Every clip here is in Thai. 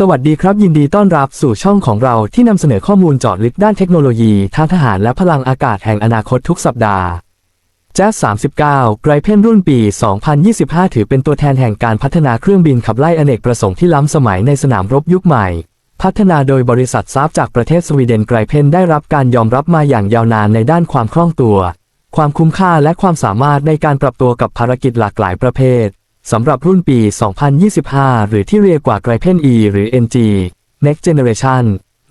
สวัสดีครับ ยินดีต้อนรับสู่ช่องของเราที่นำเสนอข้อมูลจาะลึกด้านเทคโนโลยีทางทหารและพลังอากาศแห่งอนาคตทุกสัปดาห์แจ๊ส39ไกรเพนรุ่นปี 2025 ถือเป็นตัวแทนแห่งการพัฒนาเครื่องบินขับไล่อเนกประสงค์ที่ล้ำสมัยในสนามรบยุคใหม่ พัฒนาโดยบริษัทซาฟจากประเทศสวีเดนไกรเพนได้รับการยอมรับมาอย่างยาวนานในด้านความคล่องตัว ความคุ้มค่าและความสามารถในการปรับตัวกับภารกิจหลากหลายประเภท สำหรับรุ่นปี 2025 หรือที่เรียกว่าไกรเพน E หรือ NG Next Generation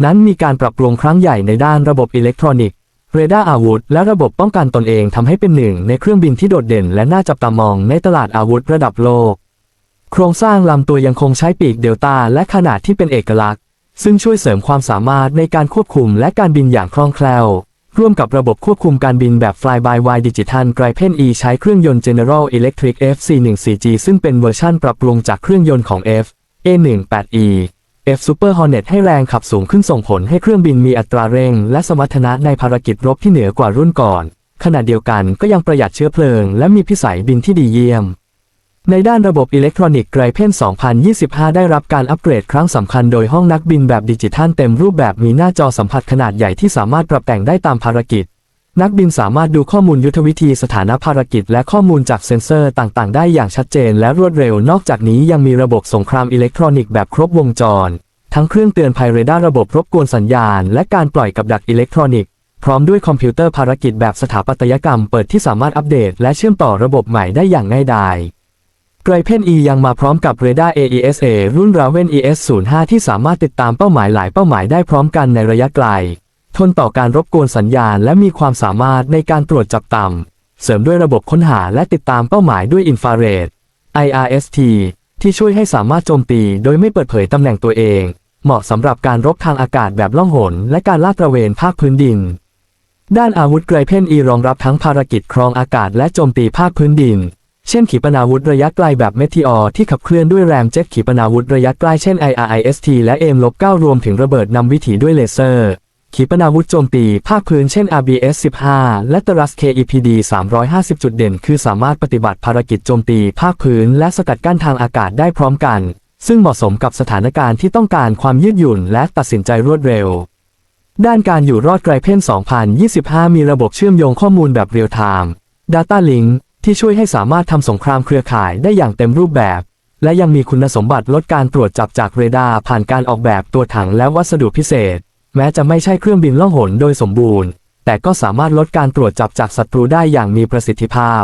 นั้นมีการปรับปรุงครั้งใหญ่ในด้านระบบอิเล็กทรอนิกส์ เรดาร์อาวุธ และระบบป้องกันตนเองทำให้เป็นหนึ่งในเครื่องบินที่โดดเด่นและน่าจับตามองในตลาดอาวุธระดับโลก โครงสร้างลำตัวยังคงใช้ปีกเดลต้าและขนาดที่เป็นเอกลักษณ์ ซึ่งช่วยเสริมความสามารถในการควบคุมและการบินอย่างคล่องแคล่ว ร่วมกับระบบควบคุมการบินแบบ Fly-by-wire Digital g r i p e n E ใช้เครื่องยนต์ General Electric FC14G ซึ่งเป็นเวอร์ชั่นปรับปรุงจากเครื่องยนต์ของ F A18E F Super Hornet ให้แรงขับสูงขึ้นส่งผลให้เครื่องบินมีอัตราเร่ง และสมรรถนะในภารกิจรบที่เหนือกว่ารุ่นก่อน ขณะเดียวกันก็ยังประหยัดเชื้อเพลิง และมีพิสัยบินที่ดีเยี่ยม ในด้านระบบอิเล็กทรอนิกส์ไกรเพน2025 ได้รับการอัปเกรดครั้งสำคัญโดยห้องนักบินแบบดิจิทัลเต็มรูปแบบมีหน้าจอสัมผัสขนาดใหญ่ที่สามารถปรับแต่งได้ตามภารกิจ นักบินสามารถดูข้อมูลยุทธวิธีสถานะภารกิจ และข้อมูลจากเซ็นเซอร์ต่างๆ ได้อย่างชัดเจนและรวดเร็ว นอกจากนี้ยังมีระบบสงครามอิเล็กทรอนิกส์แบบครบวงจร ทั้งเครื่องเตือนภัยเรดาร์ระบบรบกวนสัญญาณ และการปล่อยกับดักอิเล็กทรอนิกส์พร้อมด้วยคอมพิวเตอร์ภารกิจแบบสถาปัตยกรรมเปิดที่สามารถอัปเดต และเชื่อมต่อระบบใหม่ได้อย่างง่ายดาย ไกรเพน E ยังมาพร้อมกับเรดาร์ AESA รุ่น Raven ES05 ที่สามารถติดตามเป้าหมายหลายเป้าหมายได้พร้อมกันในระยะไกล ทนต่อการรบกวนสัญญาณและมีความสามารถในการตรวจจับต่ำ เสริมด้วยระบบค้นหาและติดตามเป้าหมายด้วยอินฟราเรด IRST ที่ช่วยให้สามารถโจมตีโดยไม่เปิดเผยตำแหน่งตัวเอง เหมาะสำหรับการรบทางอากาศแบบล่องหน และการลาดตระเวนภาคพื้นดิน ด้านอาวุธไกรเพน E รองรับทั้งภารกิจครองอากาศและโจมตีภาคพื้นดิน เช่นขีปนาวุธระยะไกลแบบเมทิออที่ขับเคลื่อนด้วยแรมเจ็ตขีปนาวุธระยะใกล้เช่น IRIST และ AIM-9 รวมถึงระเบิดนำวิถีด้วยเลเซอร์ ขีปนาวุธโจมตีภาคพื้นเช่น RBS-15 และตรัส KEPD 350 จุดเด่น คือสามารถปฏิบัติภารกิจโจมตีภาคพื้น และสกัดกั้นทางอากาศได้พร้อมกัน ซึ่งเหมาะสมกับสถานการณ์ที่ต้องการความยืดหยุ่นและตัดสินใจรวดเร็วด้านการอยู่รอดไกรเพ่น 2025 มีระบบเชื่อมโยงข้อมูลแบบเรียลไทม์ Data Link ที่ช่วยให้สามารถทำสงครามเครือข่ายได้อย่างเต็มรูปแบบ และยังมีคุณสมบัติลดการตรวจจับจากเรดาร์ผ่านการออกแบบตัวถังและวัสดุพิเศษ แม้จะไม่ใช่เครื่องบินล่องหนโดยสมบูรณ์ แต่ก็สามารถลดการตรวจจับจากศัตรูได้อย่างมีประสิทธิภาพ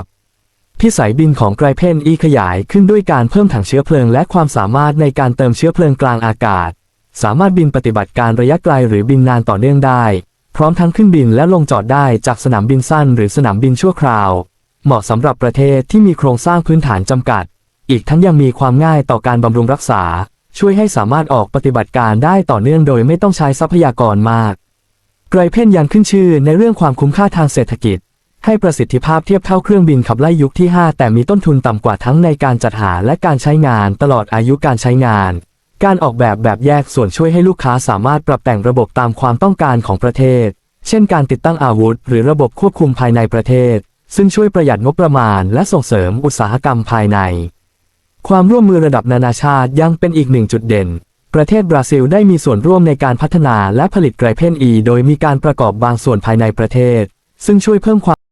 พิสัยบินของไกรเพนอีขยายขึ้นด้วยการเพิ่มถังเชื้อเพลิงและความสามารถในการเติมเชื้อเพลิงกลางอากาศ สามารถบินปฏิบัติการระยะไกลหรือบินนานต่อเนื่องได้ พร้อมทั้งขึ้นบินและลงจอดได้จากสนามบินสั้นหรือสนามบินชั่วคราว เหมาะสำหรับประเทศที่มีโครงสร้างพื้นฐานจำกัด อีกทั้งยังมีความง่ายต่อการบำรุงรักษา ช่วยให้สามารถออกปฏิบัติการได้ต่อเนื่องโดยไม่ต้องใช้ทรัพยากรมาก ไกรเพนยังขึ้นชื่อในเรื่องความคุ้มค่าทางเศรษฐกิจ ให้ประสิทธิภาพเทียบเท่าเครื่องบินขับไล่ยุคที่ 5 แต่มีต้นทุนต่ำกว่าทั้งในการจัดหาและการใช้งานตลอดอายุการใช้งาน การออกแบบแบบแยกส่วนช่วยให้ลูกค้าสามารถปรับแต่งระบบตามความต้องการของประเทศ เช่น การติดตั้งอาวุธ หรือระบบควบคุมภายในประเทศ ซึ่งช่วยประหยัดงบประมาณและส่งเสริมอุตสาหกรรมภายใน ความร่วมมือระดับนานาชาติยังเป็นอีกหนึ่งจุดเด่น ประเทศบราซิลได้มีส่วนร่วมในการพัฒนาและผลิตไกรเพน E โดยมีการประกอบบางส่วนภายในประเทศ ซึ่งช่วยเพิ่มความ